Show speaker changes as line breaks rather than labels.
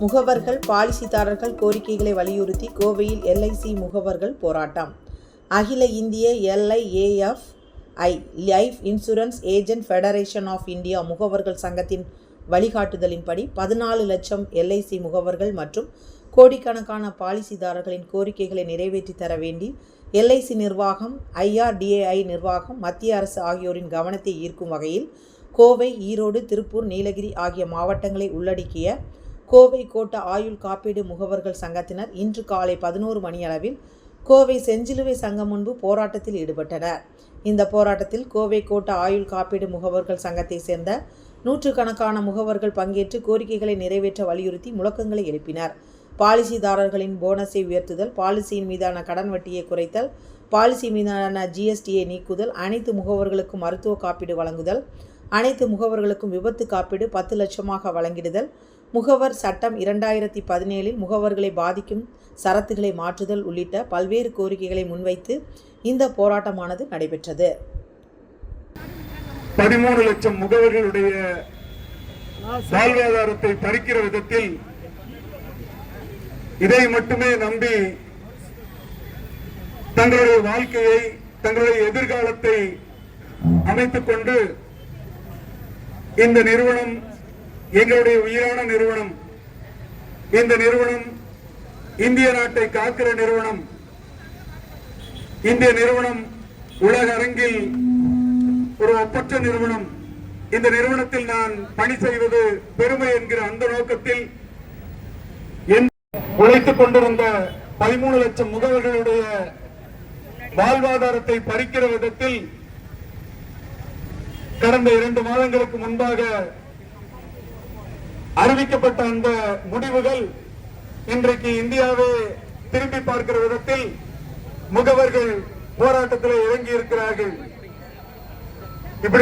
முகவர்கள் பாலிசிதாரர்கள் கோரிக்கைகளை வலியுறுத்தி கோவையில் எல்ஐசி முகவர்கள் போராட்டம். அகில இந்திய LIAF I life insurance agent federation of India முகவர்கள் சங்கத்தின் வழிகாட்டுதலின்படி பதினாலு லட்சம் எல்ஐசி முகவர்கள் மற்றும் கோடிக்கணக்கான பாலிசிதாரர்களின் கோரிக்கைகளை நிறைவேற்றி தர வேண்டி எல்ஐசி நிர்வாகம் ஐஆர்டிஏஐ நிர்வாகம் மத்திய அரசு ஆகியோரின் கவனத்தை ஈர்க்கும் வகையில் கோவை ஈரோடு திருப்பூர் நீலகிரி ஆகிய மாவட்டங்களை உள்ளடக்கிய கோவை கோட்ட ஆயுள் காப்பீடு முகவர்கள் சங்கத்தினர் இன்று காலை பதினோரு மணியளவில் கோவை செஞ்சிலுவை சங்கம் முன்பு போராட்டத்தில் ஈடுபட்டனர். இந்த போராட்டத்தில் கோவை கோட்ட ஆயுள் காப்பீடு முகவர்கள் சங்கத்தை சேர்ந்த நூற்றுக்கணக்கான முகவர்கள் பங்கேற்று கோரிக்கைகளை நிறைவேற்ற வலியுறுத்தி முழக்கங்களை எழுப்பினர். பாலிசிதாரர்களின் போனஸை உயர்த்துதல் பாலிசியின் மீதான கடன் வட்டியை குறைத்தல் பாலிசி மீதான ஜிஎஸ்டியை நீக்குதல் அனைத்து முகவர்களுக்கும் மருத்துவ காப்பீடு வழங்குதல் அனைத்து முகவர்களுக்கும் விபத்து காப்பீடு பத்து லட்சமாக வழங்கிடுதல் முகவர் சட்டம் இரண்டாயிரத்தி பதினேழில் முகவர்களை பாதிக்கும் சரத்துகளை மாற்றுதல் உள்ளிட்ட பல்வேறு கோரிக்கைகளை முன்வைத்து இந்த போராட்டமானது நடைபெற்றது.
பதிமூணு லட்சம் முகவர்களுடைய வாழ்வாதாரத்தை பறிக்கிற விதத்தில் இதை மட்டுமே நம்பி தங்களுடைய வாழ்க்கையை தங்களுடைய எதிர்காலத்தை அமைத்துக் கொண்டு இந்த நிறுவனம் எங்களுடைய உயிரான நிறுவனம். இந்த நிறுவனம் இந்திய நாட்டை காக்கிற நிறுவனம். இந்திய நிறுவனம் உலக அரங்கில் ஒரு ஒப்பற்ற நிறுவனம். இந்த நிறுவனத்தில் நான் பணி செய்வது பெருமை என்கிற அந்த நோக்கத்தில் என் உழைத்துக் கொண்டிருந்த பதிமூணு லட்சம் முகவர்களுடைய வாழ்வாதாரத்தை பறிக்கிற விதத்தில் கடந்த இரண்டு மாதங்களுக்கு முன்பாக அறிவிக்கப்பட்ட அந்த முடிவுகள் இன்றைக்கு இந்தியாவை திரும்பி பார்க்கிற விதத்தில் முகவர்கள் போராட்டத்தில் இறங்கி இருக்கிறார்கள்